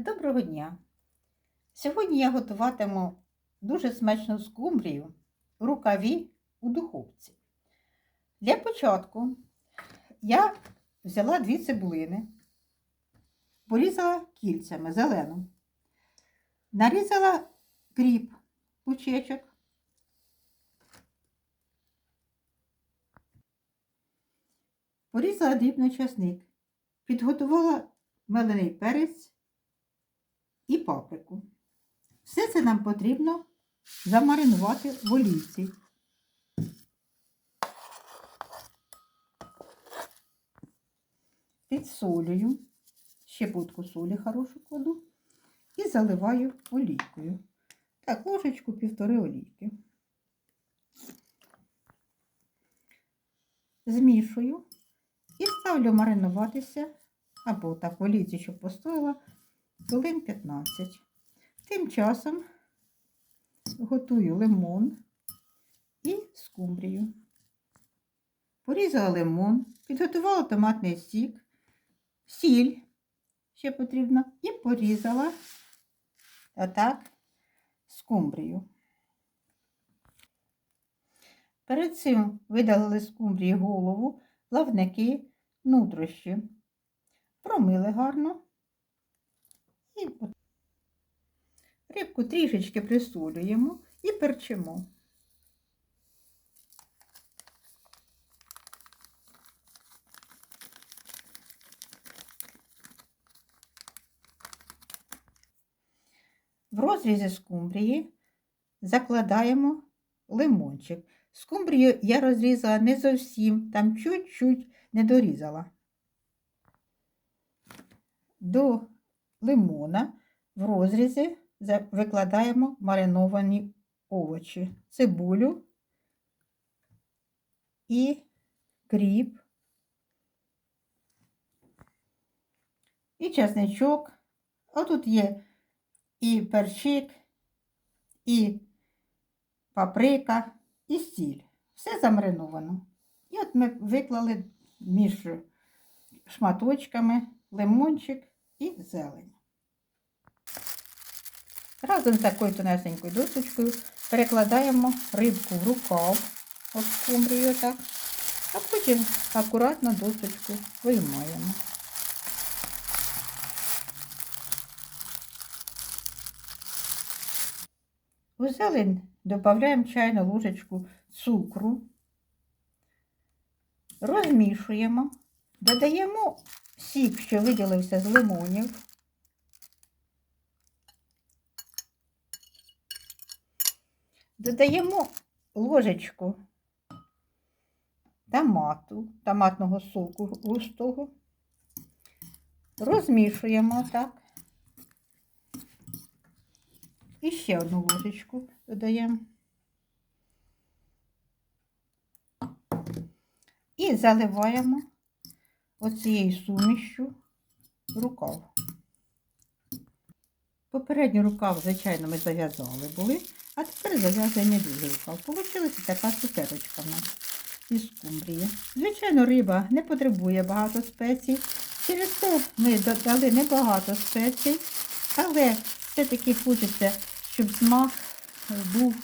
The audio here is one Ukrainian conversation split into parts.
Доброго дня! Сьогодні я готуватиму дуже смачну скумбрію в рукаві у духовці. Для початку я взяла дві цибулини, порізала кільцями зелену, нарізала кріп, пучечок, порізала дрібний часник, підготувала мелений перець і паприку. Все це нам потрібно замаринувати в олійці. Підсолюю, щепотку солі хорошу кладу і заливаю олійкою. Так, ложечку півтори олійки. Змішую і ставлю маринуватися або так в олійці, щоб постояла хвилин 15. Тим часом готую лимон і скумбрію. Порізала лимон, підготувала томатний сік, сіль ще потрібно, і порізала отак скумбрію. Перед цим видалили скумбрії голову, плавники, нутрощі. Промили гарно. І рибку трішечки присолюємо і перчимо. В розрізі скумбрії закладаємо лимончик. Скумбрію я розрізала не зовсім, там чуть-чуть не дорізала. До лимона в розрізі викладаємо мариновані овочі, цибулю і кріп, і чесничок. Отут є і перчик, і паприка, і сіль. Все замариновано. І от ми виклали між шматочками лимончик і зелень. Разом з такою тонесенькою досочкою перекладаємо рибку в рукав, скумбрію так, а потім акуратно досочку виймаємо. У зелень додаємо чайну ложечку цукру, розмішуємо, додаємо сік, що виділився з лимонів. Додаємо ложечку томату, томатного соку густого, розмішуємо так. І ще одну ложечку додаємо. І заливаємо оцією сумішю рукав. Попередній рукав, звичайно, ми зав'язали були, а тепер зав'язуємо другий рукав. Получилася така цукерочка в нас із скумбрії. Звичайно, риба не потребує багато спецій. Через це ми додали небагато спецій, але все-таки хочеться, щоб смак був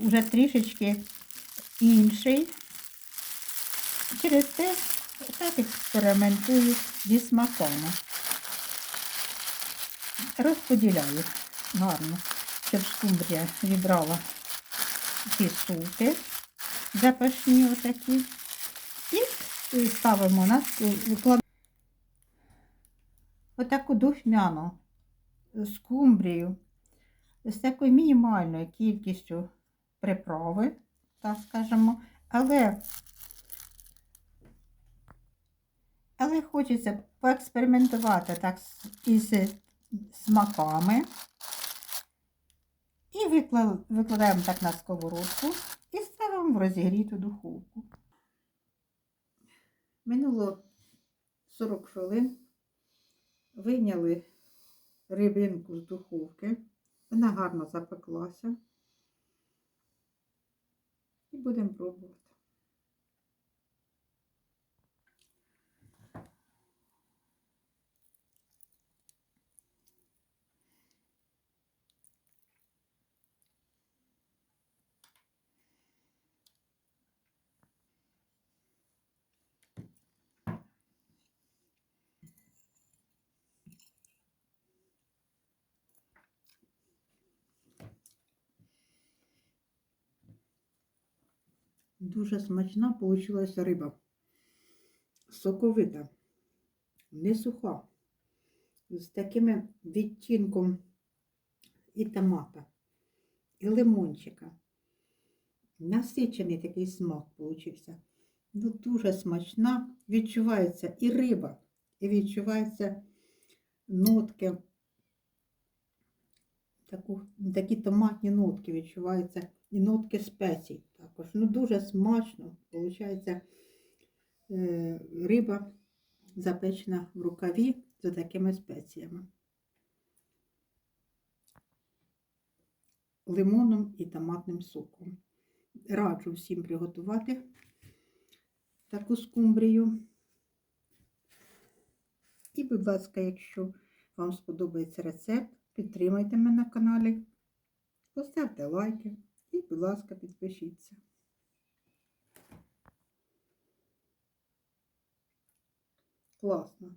уже трішечки інший. Через це так експериментую зі смаками. Розподіляю гарно, щоб скумбрія відбрала ці сути запашні отакі. І ставимо на викладаємо отаку духмяну скумбрію з такою мінімальною кількістю приправи, так скажемо, але хочеться поекспериментувати так із смаками. І викладаємо так на сковородку і ставимо в розігріту духовку. Минуло 40 хвилин. Вийняли рибинку з духовки. Вона гарно запеклася. І будемо пробувати. Дуже смачна получилася риба. Соковита, не суха, з таким відтінком і томата, і лимончика. Насичений такий смак получився. Ну, дуже смачна. Відчувається і риба, і відчувається нотки. Таку, такі томатні нотки відчуваються. І нотки спецій також. Ну, дуже смачно. Получається е, риба запечена в рукаві з такими спеціями. Лимоном і томатним соком. Раджу всім приготувати таку скумбрію. І, будь ласка, якщо вам сподобається рецепт, підтримайте мене на каналі, поставте лайки і, будь ласка, підпишіться. Класно.